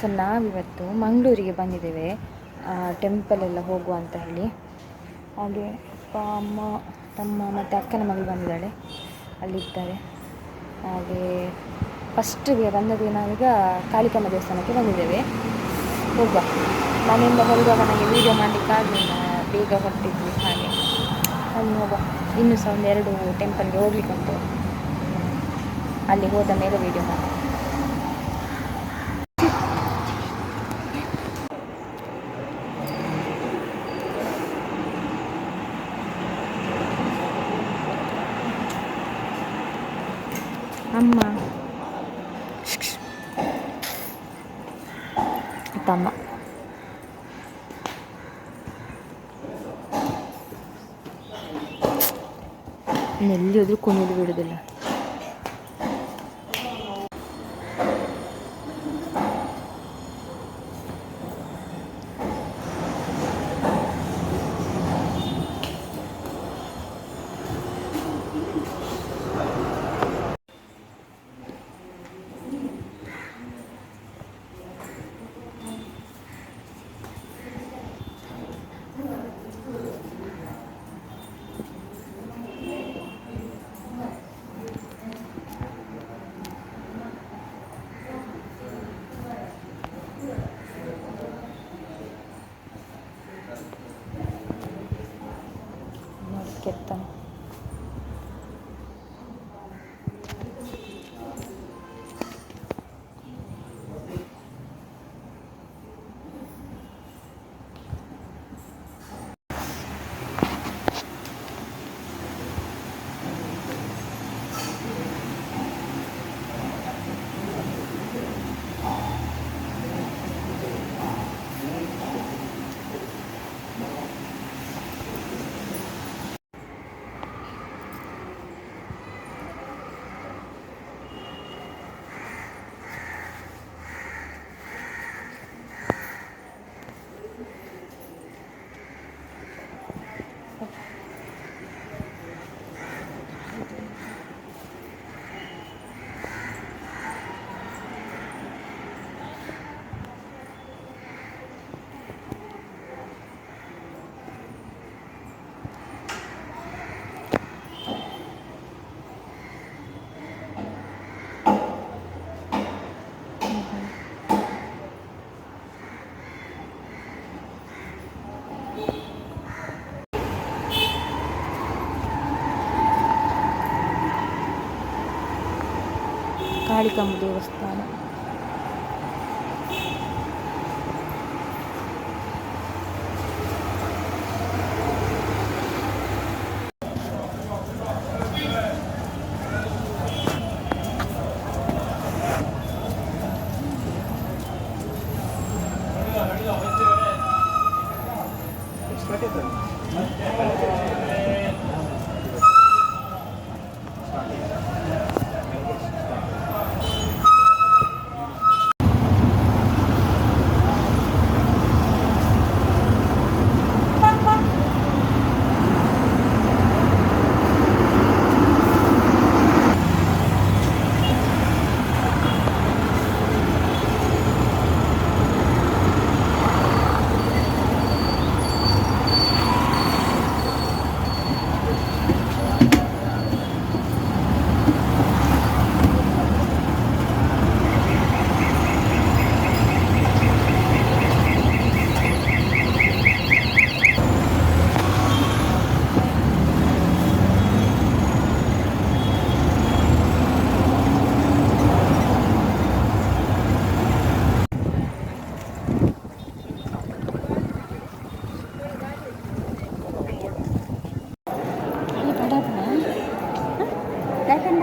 So ನಾವಿವತ್ತು ಮಂಗಳೂರಿಗೆ ಬಂದಿದ್ದೇವೆ. ಟೆಂಪಲ್ ಎಲ್ಲ ಹೋಗುವ ಅಂತ ಹೇಳಿ. ಹಾಗೆ ಅಪ್ಪ, ಅಮ್ಮ, ತಮ್ಮ ಮತ್ತು ಅಕ್ಕನ ಮಗಳು ಬಂದಿದ್ದಾಳೆ. ಅಲ್ಲಿದ್ದಾರೆ. ಹಾಗೆ ಫಸ್ಟಿಗೆ ಬಂದದ್ದು ನಾವೀಗ ಕಾಳಿಕಮ್ಮ ದೇವಸ್ಥಾನಕ್ಕೆ ಬಂದಿದ್ದೇವೆ. ಹೋಗುವ. ಮನೆಯಿಂದ ಹೊರಡುವಾಗ ನನಗೆ ವೀಡಿಯೋ ಮಾಡಲಿಕ್ಕೆ ಆಗಲಿಲ್ಲ ಬೇಗ ಹೊರಟಿದ್ವಿ ಹಾಗೆ. ಅಲ್ಲಿ ಹೋಗುವ. ಇನ್ನೂ ಸಹ ಒಂದು ಎರಡು ಟೆಂಪಲ್ಗೆ ಹೋಗ್ಲಿಕ್ಕೆ ಉಂಟು ಅಲ್ಲಿ ಹೋದ ಮೇಲೆ ವೀಡಿಯೋ ಮಾಡಿ ಅಮ್ಮ ತಮ್ಮ ಎಲ್ಲಿ ಹೋದ್ರೂ ಕುಣಿದು ಬಿಡುದಿಲ್ಲ ಕಾಳಿಕಮ್ಮ ದೇವಸ್ಥಾನ ಈ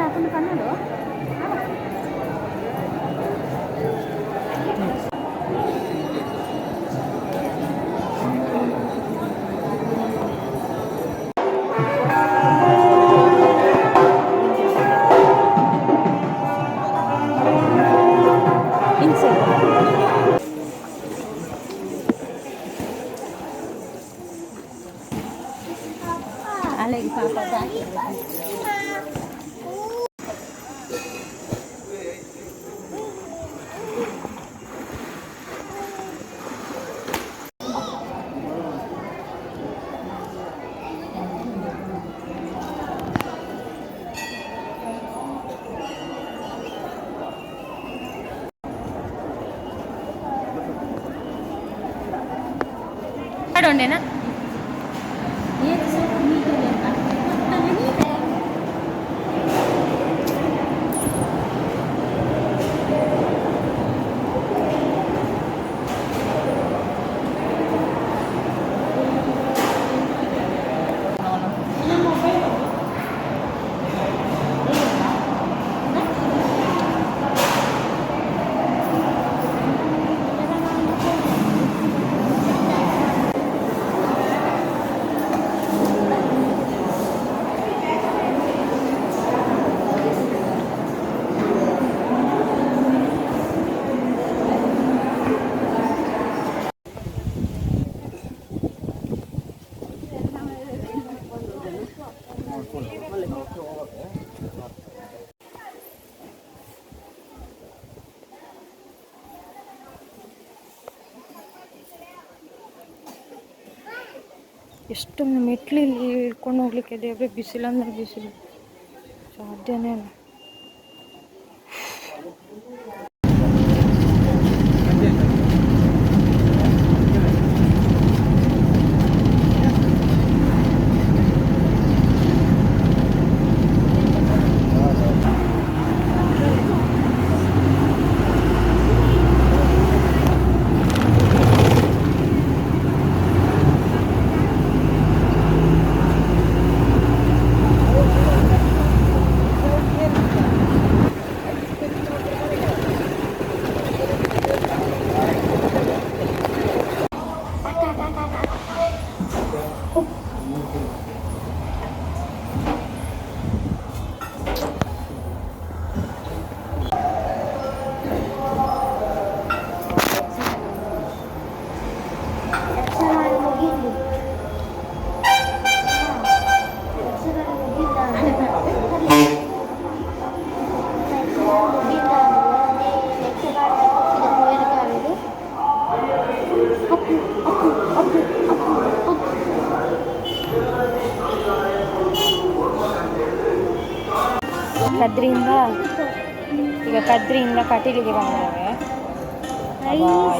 aku depannya loh ಆಡೋಂಡೇನಾ ಎಷ್ಟೊಂದು ಮೆಟ್ಲಿಲ್ಲಿ ಇಳ್ಕೊಂಡು ಹೋಗ್ಲಿಕ್ಕೆ ದೇವ್ರಿಗೆ ಬಿಸಿಲಂದ್ರೆ ಬಿಸಿಲು. ಸಾಧ್ಯನೇ ಇಲ್ಲ ಕದ್ರಿಯಿಂದ ಈಗ ಕದ್ರಿಯಿಂದ ಕಟೀಲಿಗೆ ಬಂದಿದ್ದೇವೆ.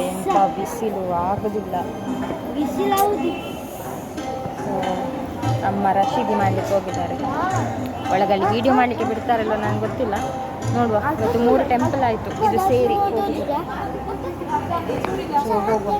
ಎಂತ ಬಿಸಿಲು ಆಗುದಿಲ್ಲ. ಅಮ್ಮ ರಶೀದಿ ಮಾಡ್ಲಿಕ್ಕೆ ಹೋಗಿದ್ದಾರೆ. ಒಳಗಲ್ಲಿ ವಿಡಿಯೋ ಮಾಡ್ಲಿಕ್ಕೆ ಬಿಡ್ತಾರಲ್ಲ ನನಗೆ ಗೊತ್ತಿಲ್ಲ. ನೋಡುವ ಇವತ್ತು ಮೂರು ಟೆಂಪಲ್ ಆಯಿತು. ಇದು ಸೇರಿ ಹೋಗುವ.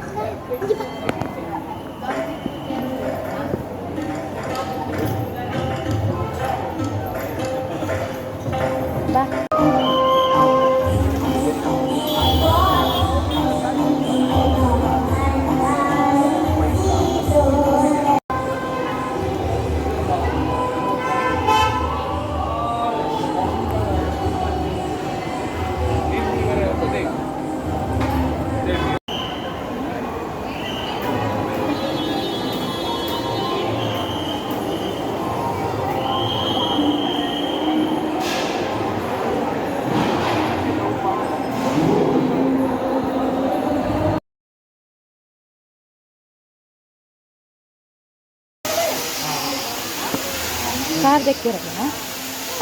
ಕಾರ್ ದಕ್ಕಿರಲ್ಲ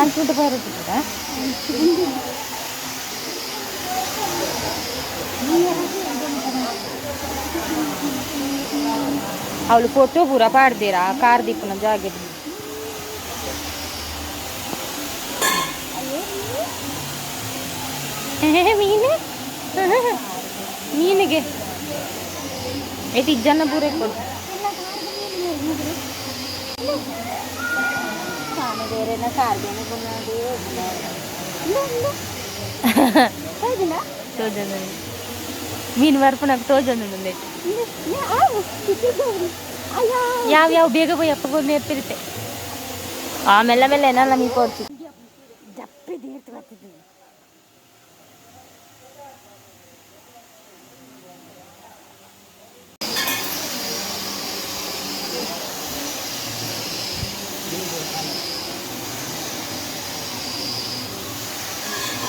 ಅನ್ಸ್ಬಿಟ್ಟು ಬರೋದಿಲ್ಲ ಅವಳು ಫೋಟೋ ಪೂರ ಪಾಡ್ದೀರಾ ಕಾರ್ ದೀಪನ ಜಾಗ ಮೀನು? ಮೀನಿಗೆ. ಐತಿ ಜನ ಪೂರ ಕೊಡು ತೋಜನ ಮೀನು ಬರ್ಪಣ ತೋಜನ ಯಾವ ಯಾವ ಬೇಗ పోయి ఎప్పకుండా నేర్పిరితే ఆ మెల్ల మెల్ల ఎనాల మీకు వచ్చి జప్పి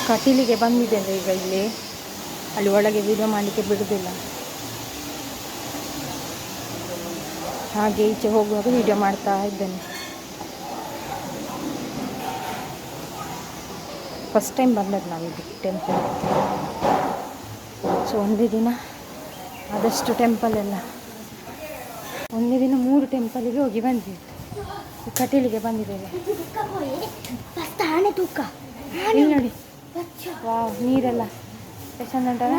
ಕಟೀಲಿಗೆ ಬಂದಿದ್ದೇನೆ ಈಗ ಇಲ್ಲಿ. ಅಲ್ಲಿ ಒಳಗೆ ವಿಡಿಯೋ ಮಾಡಲಿಕ್ಕೆ ಬಿಡುವುದಿಲ್ಲ ಹಾಗೆ ಈಚೆ ಹೋಗುವಾಗ ವಿಡಿಯೋ ಮಾಡ್ತಾ ಇದ್ದೇನೆ. ಫಸ್ಟ್ ಟೈಮ್ ಬಂದದ್ದು ನಾವು ಇದು ಟೆಂಪಲ್ ಸೊ ಒಂದೇ ದಿನ ಆದಷ್ಟು ಟೆಂಪಲ್ ಎಲ್ಲ. ಒಂದೇ ದಿನ ಮೂರು ಟೆಂಪಲಿಗೆ ಹೋಗಿ ಬಂದಿದ್ದೆ ಈ ಕಟೀಲಿಗೆ ಬಂದಿದ್ದೇವೆ. ನೋಡಿ? ವಾವ್ ನೀರೆಲ್ಲ ಎಷ್ಟು ಚಂದ ಉಂಟಲ್ಲ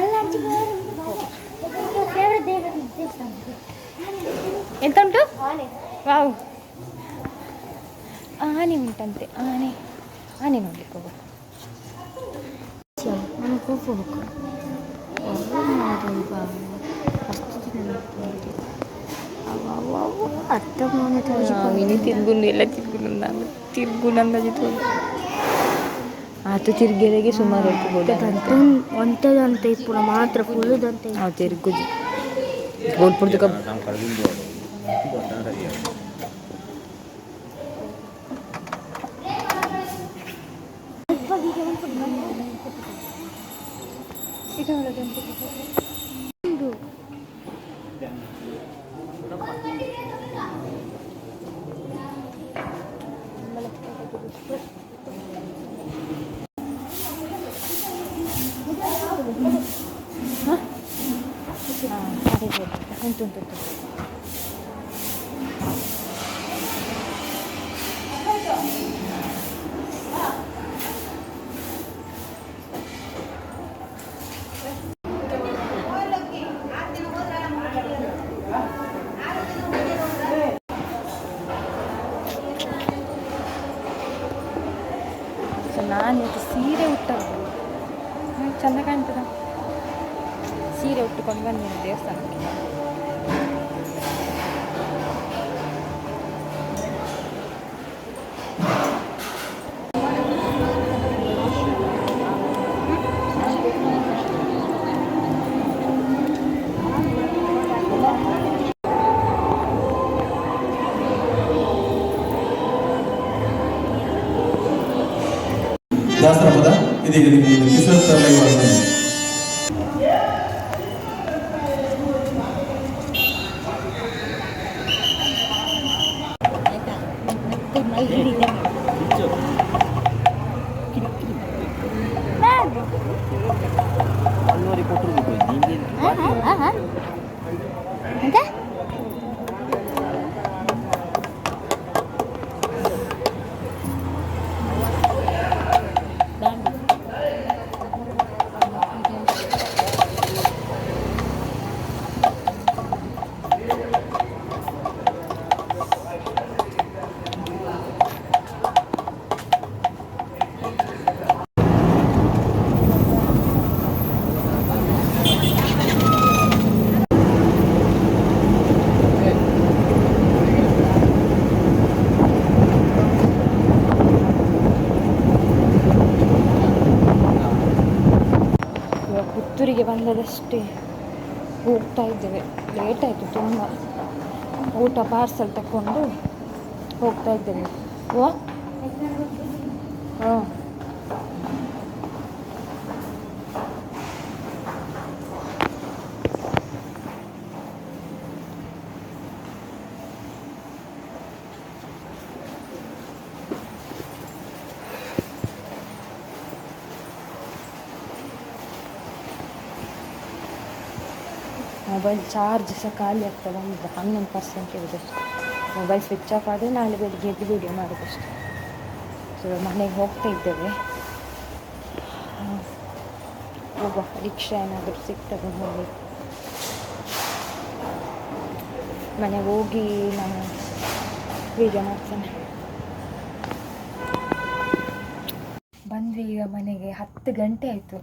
ಫೇವ್ರೆಟ್ ದೇವಸ್ಥಾನ ಎಂತ ಉಂಟು ಆನೆ ವಾವ್ ಆನೆ ಉಂಟಂತೆ ಆನೆ ಆನೆ ನೋಡ್ಲಿಕ್ಕೆ ಹೋಗುವ ನನಗೆ ಹೋಗ್ಬೇಕು ಫಸ್ಟ್ ದಿನ ಅತ್ತ ಮನೆ ಇನ್ನು ತಿರ್ಗುಂಡು ಎಲ್ಲ ತಿರ್ಗುಂಡು ನಾನು ತಿರ್ಗುಂಡು ಅಂದಾಜಿತ್ತು ಆತು ತಿರ್ಗೆರೆಗೆ ಸುಮಾರು ಹೋಗ್ಬೋದು ಒಂಟದಂತ. ಇಪ್ಪುನ ಮಾತ್ರ ಫುಲ್ಲುದಂತ ಕಬ್ ಹಾಂ ಪುತ್ತೂರಿಗೆ ಬಂದದಷ್ಟೇ ಹೋಗ್ತಾ ಇದ್ದೇವೆ. ಲೇಟ್ ಆಯಿತು ತುಂಬ. ಊಟ ಪಾರ್ಸಲ್ ತಗೊಂಡು ಹೋಗ್ತಾ ಇದ್ದೇವೆ. ಓ ಮೊಬೈಲ್ ಚಾರ್ಜ್ ಸಹ ಖಾಲಿ ಆಗ್ತದೆ ಬಂದಿದೆ ಹನ್ನೊಂದು ಪರ್ಸೆಂಟ್ ಇರೋದಷ್ಟು ಮೊಬೈಲ್ ಸ್ವಿಚ್ ಆಫ್ ಆದರೆ ನಾಳೆ ಬೆಳಿಗ್ಗೆ ಎದ್ದು ವಿಡಿಯೋ ಮಾಡೋದಷ್ಟೆ. ಸೊ ಮನೆಗೆ ಹೋಗ್ತಾ ಇದ್ದೇವೆ. ಒಬ್ಬ ರಿಕ್ಷಾ ಏನಾದರೂ ಸಿಗ್ತದೆ ಹೋಗಿ. ಮನೆಗೆ ಹೋಗಿ ನಾನು ವೀಡಿಯೋ ಮಾಡ್ತೇನೆ. ಬಂದ್ವಿ ಈಗ ಮನೆಗೆ, ಹತ್ತು ಗಂಟೆ ಆಯಿತು.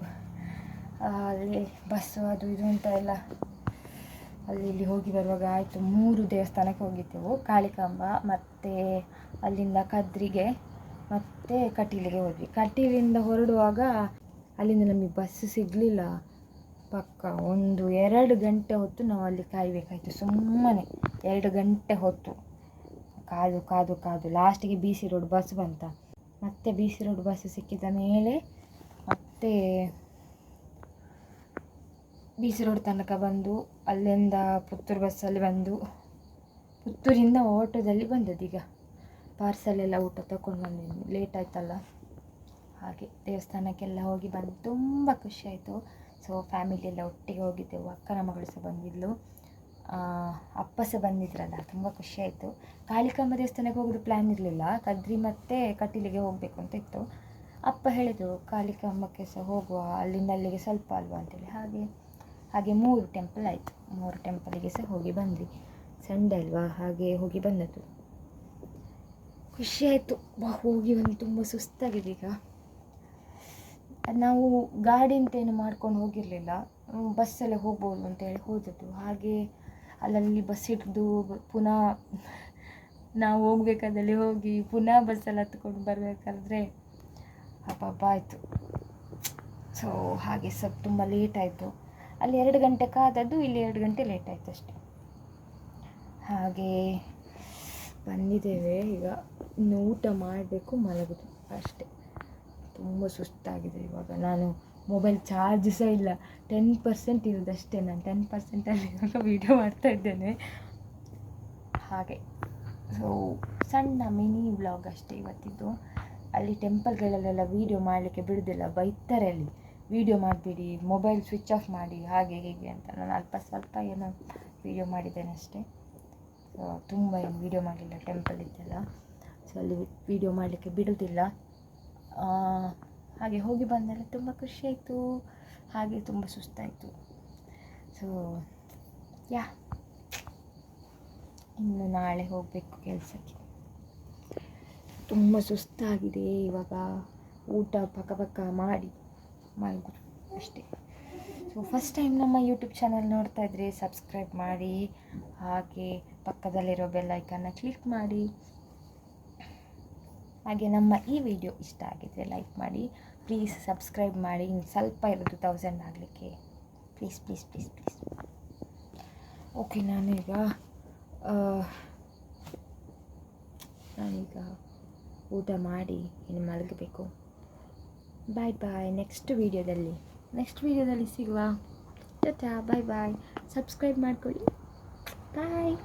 ಅಲ್ಲಿ ಬಸ್ಸು ಅದು ಇದು ಅಂತ ಎಲ್ಲ ಅಲ್ಲಿ ಇಲ್ಲಿ ಹೋಗಿ ಬರುವಾಗ ಆಯಿತು ಮೂರು ದೇವಸ್ಥಾನಕ್ಕೆ ಹೋಗಿದ್ದೆವು. ಕಾಳಿಕಾಂಬ, ಮತ್ತು ಅಲ್ಲಿಂದ ಕದ್ರಿಗೆ, ಮತ್ತು ಕಟೀಲಿಗೆ ಹೋದ್ವಿ. ಕಟೀಲಿಂದ ಹೊರಡುವಾಗ ಅಲ್ಲಿಂದ ನಮಗೆ ಬಸ್ ಸಿಗಲಿಲ್ಲ. ಪಕ್ಕ ಒಂದು ಎರಡು ಗಂಟೆ ಹೊತ್ತು ನಾವು ಅಲ್ಲಿ ಕಾಯಬೇಕಾಯ್ತು. ಸುಮ್ಮನೆ ಎರಡು ಗಂಟೆ ಹೊತ್ತು. ಕಾದು ಕಾದು ಕಾದು. ಲಾಸ್ಟಿಗೆ ಬಿ ಸಿ ರೋಡ್ ಬಸ್ ಬಂತ. ಮತ್ತೆ ಬಿ ಸಿ ರೋಡ್ ಬಸ್ ಸಿಕ್ಕಿದ ಮೇಲೆ ಮತ್ತೆ ಬಿ ಸಿ ರೋಡ್ ತನಕ ಬಂದು, ಅಲ್ಲಿಂದ ಪುತ್ತೂರು ಬಸ್ಸಲ್ಲಿ ಬಂದು, ಪುತ್ತೂರಿಂದ ಆಟೋದಲ್ಲಿ ಪಾರ್ಸಲ್ ಎಲ್ಲ ಊಟ ತಗೊಂಡು ಬಂದಿದ್ದೀನಿ ಲೇಟ್ ಆಯ್ತಲ್ಲ. ಹಾಗೆ ದೇವಸ್ಥಾನಕ್ಕೆಲ್ಲ ಹೋಗಿ ಬಂದು ತುಂಬ ಖುಷಿಯಾಯಿತು ಸೊ ಫ್ಯಾಮಿಲಿ ಎಲ್ಲ ಒಟ್ಟಿಗೆ ಹೋಗಿದ್ದೆವು. ಅಕ್ಕನ ಮಗಳು ಸಹ ಬಂದಿದ್ಲು. ಅಪ್ಪ ಸಹ ಬಂದಿದ್ರಲ್ಲ, ತುಂಬ ಖುಷಿಯಾಯಿತು ಕಾಳಿಕಾಂಬ ದೇವಸ್ಥಾನಕ್ಕೆ ಹೋಗೋದು ಪ್ಲ್ಯಾನ್ ಇರಲಿಲ್ಲ. ಕದ್ರಿ ಮತ್ತು ಕಟೀಲಿಗೆ ಹೋಗಬೇಕು ಅಂತ ಇತ್ತು. ಅಪ್ಪ ಹೇಳಿದರು, ಕಾಳಿಕಾಂಬಕ್ಕೆ ಸಹ ಹೋಗುವ. ಅಲ್ಲಿಂದ ಅಲ್ಲಿಗೆ ಸ್ವಲ್ಪ ಅಲ್ವಾ? ಅಂತೇಳಿ. ಹಾಗೆ ಹಾಗೆ ಮೂರು ಟೆಂಪಲ್ ಆಯಿತು. ಮೂರು ಟೆಂಪಲಿಗೆ ಸಹ ಹೋಗಿ ಬಂದ್ವಿ. ಸಂಡೆ ಅಲ್ವಾ? ಹಾಗೆ ಹೋಗಿ ಬಂದದ್ದು. ಖುಷಿಯಾಯಿತು ಬಾ, ಹೋಗಿ ಬಂದು ತುಂಬ ಸುಸ್ತಾಗಿದೆ ಈಗ. ನಾವು ಗಾಡಿ ಅಂತೇನು ಮಾಡ್ಕೊಂಡು ಹೋಗಿರಲಿಲ್ಲ. ಬಸ್ಸಲ್ಲೇ ಹೋಗ್ಬೋದು ಅಂತೇಳಿ ಹೋದದ್ದು. ಹಾಗೆ ಅಲ್ಲಲ್ಲಿ ಬಸ್ ಹಿಡಿದು ಪುನಃ ನಾವು ಹೋಗ್ಬೇಕಾದಲ್ಲಿ ಹೋಗಿ ಪುನಃ ಬಸ್ಸಲ್ಲಿ ಹತ್ಕೊಂಡು ಬರಬೇಕಾದ್ರೆ ಹಬ್ಬ ಆಯಿತು. ಸೊ ಹಾಗೆ ಸ್ವಲ್ಪ ತುಂಬ ಲೇಟ್ ಆಯಿತು. ಅಲ್ಲಿ ಎರಡು ಗಂಟೆ ಕಾದದ್ದು ಇಲ್ಲಿ ಎರಡು ಗಂಟೆ ಲೇಟ್ ಆಯ್ತು ಅಷ್ಟೆ. ಹಾಗೆ ಬಂದಿದ್ದೇವೆ. ಈಗ ಇನ್ನು ಊಟ ಮಾಡಬೇಕು, ಮಲಗೋದು ಅಷ್ಟೇ. ತುಂಬ ಸುಸ್ತಾಗಿದೆ ಇವಾಗ. ನಾನು ಮೊಬೈಲ್ ಚಾರ್ಜ್ ಸಹ ಇಲ್ಲ. ಟೆನ್ ಪರ್ಸೆಂಟ್ ಇರೋದಷ್ಟೇ ನಾನು ಟೆನ್ ಪರ್ಸೆಂಟಲ್ಲಿ ಇವಾಗ ವೀಡಿಯೋ ಮಾಡ್ತಾ ಇದ್ದೇನೆ. ಹಾಗೆ. ಸೊ ಸಣ್ಣ ಮಿನಿ ವ್ಲಾಗ್ ಅಷ್ಟೇ ಇವತ್ತಿದ್ದು. ಅಲ್ಲಿ ಟೆಂಪಲ್ಗಳಲ್ಲೆಲ್ಲ ವೀಡಿಯೋ ಮಾಡಲಿಕ್ಕೆ ಬಿಡೋದಿಲ್ಲ. ಬೈತಾರೆ ಅಲ್ಲಿ. ವೀಡಿಯೋ ಮಾಡಬೇಡಿ ಮೊಬೈಲ್ ಸ್ವಿಚ್ ಆಫ್ ಮಾಡಿ, ಹಾಗೆ ಹೀಗೆ ಅಂತ ನಾನು ಅಲ್ಪ ಸ್ವಲ್ಪ ಏನೋ ವೀಡಿಯೋ ಮಾಡಿದ್ದೇನೆ ಅಷ್ಟೇ. ಸೊ ತುಂಬ ಏನು ವೀಡಿಯೋ ಮಾಡಲಿಲ್ಲ ಟೆಂಪಲ್ ಇದ್ದೆಲ್ಲ. ಸೊ ಅಲ್ಲಿ ವೀಡಿಯೋ ಮಾಡಲಿಕ್ಕೆ ಬಿಡೋದಿಲ್ಲ. ಹಾಗೆ ಹೋಗಿ ಬಂದೆಲ್ಲ ತುಂಬ ಖುಷಿಯಾಯಿತು ಹಾಗೆ ತುಂಬ ಸುಸ್ತಾಯಿತು. So yeah. ಇನ್ನು ನಾಳೆ ಹೋಗಬೇಕು ಕೆಲಸಕ್ಕೆ. ತುಂಬ ಸುಸ್ತಾಗಿದೆ ಇವಾಗ. ಊಟ ಪಕ್ಕ ಪಕ್ಕ ಮಾಡಿ. ಮಲಗುದು ಅಷ್ಟೇ ಸೊ ಫಸ್ಟ್ ಟೈಮ್ ನಮ್ಮ ಯೂಟ್ಯೂಬ್ ಚಾನಲ್ ನೋಡ್ತಾ ಇದ್ರೆ ಸಬ್ಸ್ಕ್ರೈಬ್ ಮಾಡಿ, ಹಾಗೆ ಪಕ್ಕದಲ್ಲಿರೋ ಬೆಲ್ ಐಕನ್ನ ಕ್ಲಿಕ್ ಮಾಡಿ. ಹಾಗೆ ನಮ್ಮ ಈ ವಿಡಿಯೋ ಇಷ್ಟ ಆಗಿದ್ರೆ ಲೈಕ್ ಮಾಡಿ ಪ್ಲೀಸ್ ಸಬ್ಸ್ಕ್ರೈಬ್ ಮಾಡಿ, ಇನ್ನು ಸ್ವಲ್ಪ ಇರೋದು ತೌಸಂಡ್ ಆಗಲಿಕ್ಕೆ. Please please please please okay ನಾನೀಗ ನಾನೀಗ ಊಟ ಮಾಡಿ, ಇನ್ನು ಮಲಗಬೇಕು. ಬಾಯ್ ಬಾಯ್ ನೆಕ್ಸ್ಟ್ ವೀಡಿಯೋದಲ್ಲಿ ನೆಕ್ಸ್ಟ್ ವೀಡಿಯೋದಲ್ಲಿ ಸಿಗುವ. ಟಾಟಾ ಬಾಯ್ ಬಾಯ್ ಸಬ್ಸ್ಕ್ರೈಬ್ ಮಾಡ್ಕೊಳ್ಳಿ. ಬಾಯ್